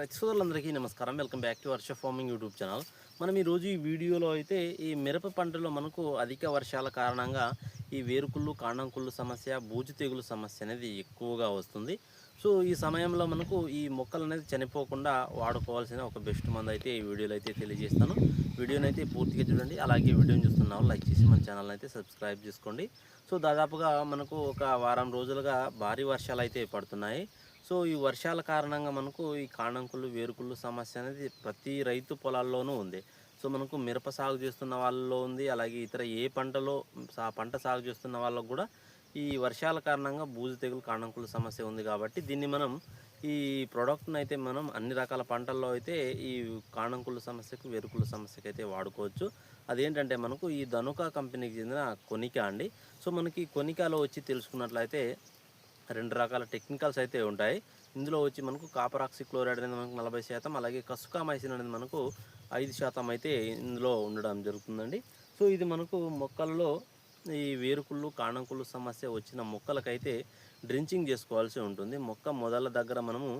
రైతు సోదరులందరికీ నమస్కారం. Welcome back to Varsha farming YouTube channel. మనం ఈరోజు ఈ వీడియోలో అయితే ఈ మిరప పంటలో మనకు అధిక వర్షాల కారణంగా ఈ వేరుకుళ్ళు కాండంకుళ్ళు సమస్య బూజు తెగులు సమస్య అనేది ఎక్కువగా వస్తుంది. సో ఈ సమయంలో మనకు ఈ మొక్కలు అనేది చనిపోకుండా వాడుకోవాల్సిన ఒక బెస్ట్ మంది అయితే ఈ వీడియోలో అయితే తెలియజేస్తాను. వీడియోని అయితే పూర్తిగా చూడండి. అలాగే వీడియోని చూస్తున్న లైక్ చేసి మన ఛానల్ అయితే సబ్స్క్రైబ్ చేసుకోండి. సో దాదాపుగా మనకు ఒక వారం రోజులుగా భారీ వర్షాలు అయితే పడుతున్నాయి. సో ఈ వర్షాల కారణంగా మనకు ఈ కాణంకులు వేరుకుళ్ళు సమస్య అనేది ప్రతి రైతు పొలాల్లోనూ ఉంది. సో మనకు మిరప సాగు చేస్తున్న వాళ్ళలో ఉంది. అలాగే ఇతర ఏ పంటలో సా- పంట సాగు చేస్తున్న వాళ్ళకు కూడా ఈ వర్షాల కారణంగా బూజు తెగులు కాణంకుల సమస్య ఉంది కాబట్టి దీన్ని మనం ఈ ప్రోడక్ట్ని అయితే మనం అన్ని రకాల పంటల్లో అయితే ఈ కాణంకుల సమస్యకు వెరుకుల సమస్యకు అయితే వాడుకోవచ్చు. అదేంటంటే మనకు ఈ ధనుక కంపెనీకి చెందిన కొనిక అండి. సో మనకి కొనికాలో వచ్చి తెలుసుకున్నట్లయితే రెండు రకాల టెక్నికల్స్ అయితే ఉంటాయి. ఇందులో వచ్చి మనకు కాపర్ ఆక్సిక్లోరైడ్ అనేది మనకు నలభై శాతం అలాగే కసుకామైసిన్ అనేది మనకు ఐదు శాతం అయితే ఇందులో ఉండడం జరుగుతుందండి. సో ఇది మనకు మొక్కల్లో ఈ వేరుకుళ్ళు కాణంకుళ్ళు సమస్య వచ్చిన మొక్కలకైతే డ్రించింగ్ చేసుకోవాల్సి ఉంటుంది. మొక్క మొదల దగ్గర మనము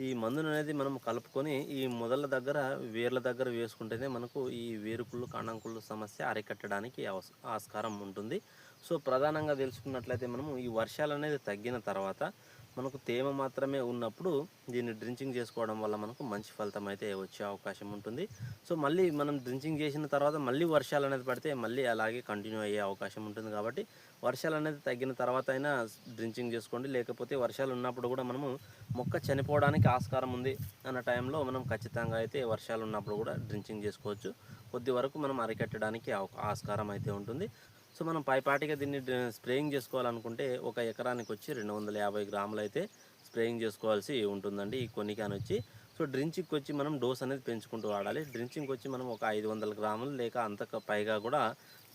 ఈ మందును అనేది మనం కలుపుకొని ఈ మొదల దగ్గర వేర్ల దగ్గర వేసుకుంటేనే మనకు ఈ వేరుకుళ్ళు కాణంకుళ్ళు సమస్య అరికట్టడానికి ఆస్కారం ఉంటుంది. సో ప్రధానంగా తెలుసుకున్నట్లయితే మనము ఈ వర్షాలు అనేది తగ్గిన తర్వాత మనకు తేమ మాత్రమే ఉన్నప్పుడు దీన్ని డ్రించింగ్ చేసుకోవడం వల్ల మనకు మంచి ఫలితం అయితే వచ్చే అవకాశం ఉంటుంది. సో మళ్ళీ మనం డ్రించింగ్ చేసిన తర్వాత మళ్ళీ వర్షాలు అనేది పడితే మళ్ళీ అలాగే కంటిన్యూ అయ్యే అవకాశం ఉంటుంది కాబట్టి వర్షాలు అనేది తగ్గిన తర్వాత అయినా డ్రించింగ్ చేసుకోండి. లేకపోతే వర్షాలు ఉన్నప్పుడు కూడా మనము మొక్క చనిపోవడానికి ఆస్కారం ఉంది అన్న టైంలో మనం ఖచ్చితంగా అయితే వర్షాలు ఉన్నప్పుడు కూడా డ్రించింగ్ చేసుకోవచ్చు. కొద్ది వరకు మనం అరికట్టడానికి ఆస్కారం అయితే ఉంటుంది. సో మనం పైపాటిగా దీన్ని స్ప్రేయింగ్ చేసుకోవాలనుకుంటే ఒక ఎకరానికి వచ్చి రెండు వందల యాభై గ్రాములు అయితే స్ప్రేయింగ్ చేసుకోవాల్సి ఉంటుందండి ఈ కొనికాన్ వచ్చి సో డ్రించింగ్కి వచ్చి మనం డోస్ అనేది పెంచుకుంటూ వాడాలి. డ్రించింగ్కి వచ్చి మనం ఒక ఐదు వందల గ్రాములు లేక అంతకు పైగా కూడా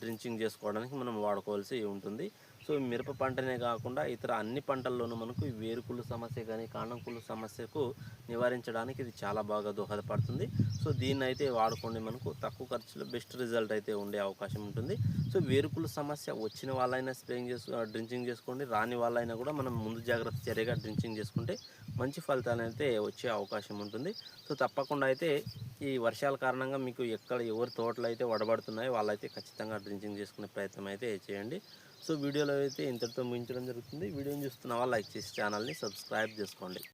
డ్రించింగ్ చేసుకోవడానికి మనం వాడుకోవాల్సి ఉంటుంది. సో మిరప పంటనే కాకుండా ఇతర అన్ని పంటల్లోనూ మనకు వేరుకుళ్ళు సమస్య కానీ కాండంకుళ్ళు సమస్యకు నివారించడానికి ఇది చాలా బాగా దోహదపడుతుంది. సో దీన్ని అయితే వాడుకోండి మనకు. తక్కువ ఖర్చులో బెస్ట్ రిజల్ట్ అయితే ఉండే అవకాశం ఉంటుంది. సో వేరుకుళ్ళు సమస్య వచ్చిన వాళ్ళైనా స్ప్రేయింగ్ చేసు డ్రించింగ్ చేసుకోండి. రాని వాళ్ళైనా కూడా మనం ముందు జాగ్రత్త చర్యగా డ్రించింగ్ చేసుకుంటే మంచి ఫలితాలు అయితే వచ్చే అవకాశం ఉంటుంది. సో తప్పకుండా అయితే ఈ వర్షాల కారణంగా మీకు ఎక్కడ ఎవరి తోటలు అయితే వడబడుతున్నాయో వాళ్ళైతే ఖచ్చితంగా డ్రించింగ్ చేసుకునే ప్రయత్నం అయితే చేయండి. సో వీడియోలో అయితే ఇంతటితో ముగించడం జరుగుతుంది. వీడియోని చూస్తున్న వాళ్ళు లైక్ చేసి ఛానల్ని సబ్స్క్రైబ్ చేసుకోండి.